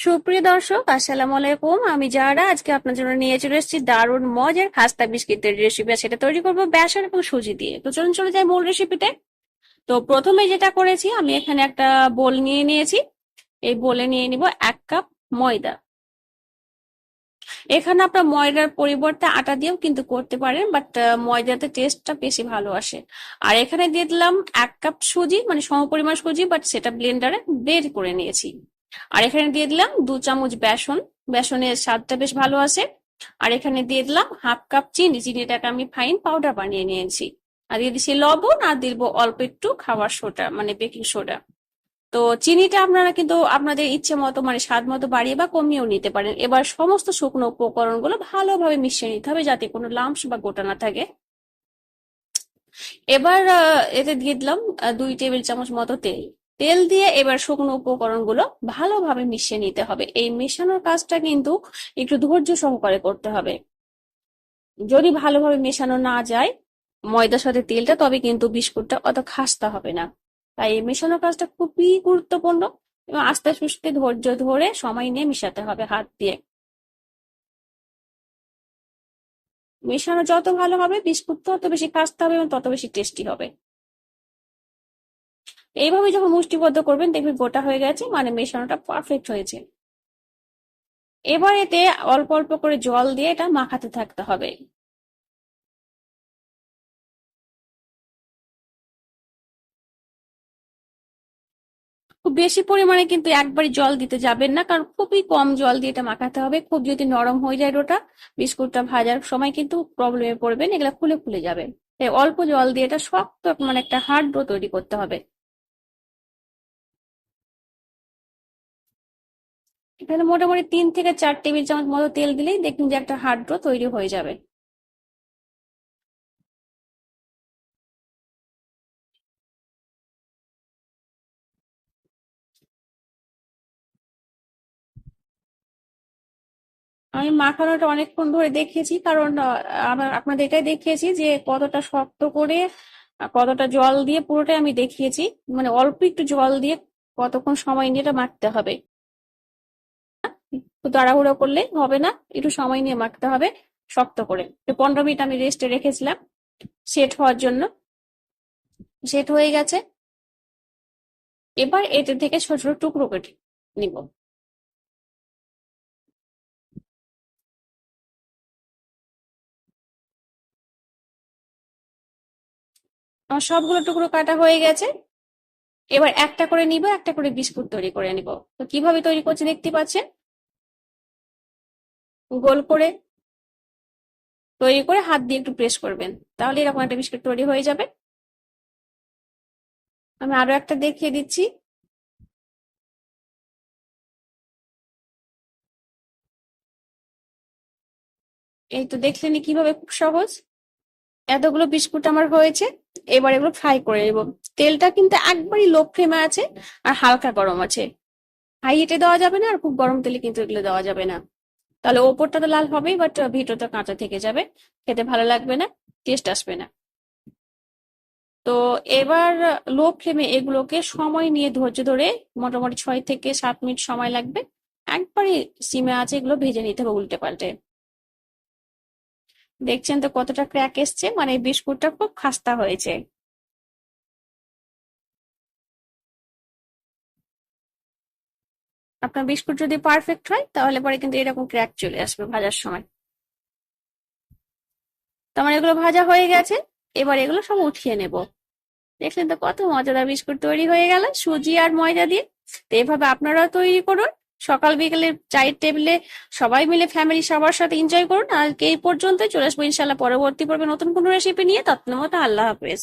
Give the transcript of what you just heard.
সুপ্রিয় দর্শক, আসসালামু আলাইকুম। আমি যারা আজকে আপনার জন্য নিয়ে চলে এসেছি দারুণ মজার খাস্তা বিস্কিটের রেসিপি সেটা তৈরি করব বেসন এবং সুজি দিয়ে। তো চলুন, চলে যাই মূল রেসিপিতে তো প্রথমে যেটা করেছি, আমি এখানে একটা বোল নিয়ে নিয়েছি। এই বোলে নিয়ে নিব এক কাপ ময়দা। এখানে আপনার ময়দার পরিবর্তে আটা দিয়েও কিন্তু করতে পারেন বাট ময়দাতে টেস্টটা বেশি ভালো আসে। আর এখানে দিয়ে দিলাম এক কাপ সুজি মানে সমপরিমাণ সুজি বাট সেটা ব্লেন্ডারে বের করে নিয়েছি। আর এখানে দিয়ে দিলাম দু চামচ বেসন। বেসনের স্বাদটা বেশ ভালো আছে। আর এখানে দিয়ে দিলাম হাফ কাপ চিনি। চিনিটাকে আমি ফাইন পাউডার বানিয়ে নিয়েছি। আর দিয়ে দিচ্ছি লবণ আর দিব অল্প একটু খাবার সোডা মানে বেকিং সোডা। তো চিনিটা আপনারা কিন্তু আপনাদের ইচ্ছে মতো মানে স্বাদ মতো বাড়িয়ে বা কমিয়েও নিতে পারেন। এবার সমস্ত শুকনো উপকরণগুলো ভালোভাবে মিশিয়ে নিতে হবে যাতে কোনো লাম্পস বা গোটা না থাকে। এবার এতে দিয়ে দিলাম দুই টেবিল চামচ মতো তেল। তেল দিয়ে এবার শুকনো উপকরণগুলো ভালোভাবে মিশিয়ে নিতে হবে। এই মেশানোর কাজটা কিন্তু একটু ধৈর্য সহকারে করতে হবে। যদি ভালোভাবে মেশানো না যায় ময়দার সাথে তেলটা, তবে কিন্তু বিস্কুটটা অত খাসতে হবে না। তাই এই মেশানোর কাজটা খুবই গুরুত্বপূর্ণ এবং আস্তে আস্তে ধৈর্য ধরে সময় নিয়ে মিশাতে হবে হাত দিয়ে। মেশানো যত ভালো হবে, বিস্কুট তত বেশি খাসতে হবে এবং তত বেশি টেস্টি হবে। এইভাবে যখন মুষ্টিবদ্ধ করবেন, দেখবেন গোটা হয়ে গেছে মানে মেশানোটা পারফেক্ট হয়েছে। এবার এতে অল্প অল্প করে জল দিয়ে এটা মাখাতে থাকতে হবে। খুব বেশি পরিমাণে কিন্তু একবারই জল দিতে যাবেন না, কারণ খুবই কম জল দিয়ে এটা মাখাতে হবে। খুব যদি নরম হয়ে যায় ওটা বিস্কুটটা ভাজার সময় কিন্তু প্রবলেমে পড়বেন, এগুলা খুলে খুলে যাবে। অল্প জল দিয়ে এটা শক্ত মানে একটা হার্ড ডো তৈরি করতে হবে। এখানে মোটামুটি তিন থেকে চার টেবিল চামচ মতো তেল দিলেই দেখুন যে একটা হার্ড ডো তৈরি হয়ে যাবে। আমি মাখানোটা অনেকক্ষণ ধরে দেখিয়েছি, কারণ আপনাদের এটাই দেখিয়েছি যে কতটা শক্ত করে কতটা জল দিয়ে পুরোটাই আমি দেখিয়েছি। মানে অল্প একটু জল দিয়ে কতক্ষণ সময় নিয়ে এটা মাখতে হবে। তাড়াহুড়ো করলে হবে না, একটু সময় নিয়ে মাখতে হবে, শক্ত করে। তো পনেরো মিনিট আমি রেস্টে রেখেছিলাম সেট হওয়ার জন্য। সেট হয়ে গেছে। এবার এতে থেকে ছোট ছোট টুকরো কেটে নিব। আমার সবগুলো টুকরো কাটা হয়ে গেছে। এবার একটা করে নিব, একটা করে বিস্কুট তৈরি করে নিব। তো কীভাবে তৈরি করছি দেখতে পাচ্ছেন? গোল করে তৈরি করে হাত দিয়ে একটু প্রেস করবেন। তাহলে এরকম একটা বিস্কুট তৈরি হয়ে যাবে। আমি আরও একটা দেখিয়ে দিচ্ছি। এই তো দেখলেনি কীভাবে খুব সহজ। এতগুলো বিস্কুট আমার হয়েছে। এবার এগুলো ফ্রাই করে নেব। তেলটা কিন্তু একবারই লো ফ্লেমে আছে আর হালকা গরম আছে। হাই হিটে দেওয়া যাবে না আর খুব গরম তেলে কিন্তু এগুলো দেওয়া যাবে না। তাহলে ওপরটা তো লাল হবেই বাট ভিতরটা কাঁচা থেকে যাবে। খেতে ভালো লাগবে না টেস্ট আসবে না। তো এবার লো ফ্লেমে এগুলোকে সময় নিয়ে ধৈর্য ধরে মোটামুটি ছয় থেকে সাত মিনিট সময় লাগবে। একবারই সিমে আছে, এগুলো ভেজে নিতে হবে উল্টে পাল্টে। দেখছেন তো কতটা ক্র্যাক এসছে? মানে বিস্কুটটা খুব খাস্তা হয়েছে। আপনার বিস্কুট যদি পারফেক্ট হয়, তাহলে পরে কিন্তু এরকম ক্র্যাক চলে আসবে ভাজার সময়। তো আমার এগুলো ভাজা হয়ে গেছে, এবার এগুলো সব উঠিয়ে নেব। দেখলেন তো কত মজাদার বিস্কুট তৈরি হয়ে গেল, সুজি আর ময়দা দিয়ে। তো এভাবে আপনারাও তৈরি করুন। সকাল বিকেলে চায়ের টেবিলে সবাই মিলে ফ্যামিলি সবার সাথে এনজয় করুন। আজকে এই পর্যন্তই। চলে আসব ইনশাল্লাহ পরবর্তী পর্বে নতুন কোনো রেসিপি নিয়ে। তত্ন মতো আল্লাহ হাফেজ।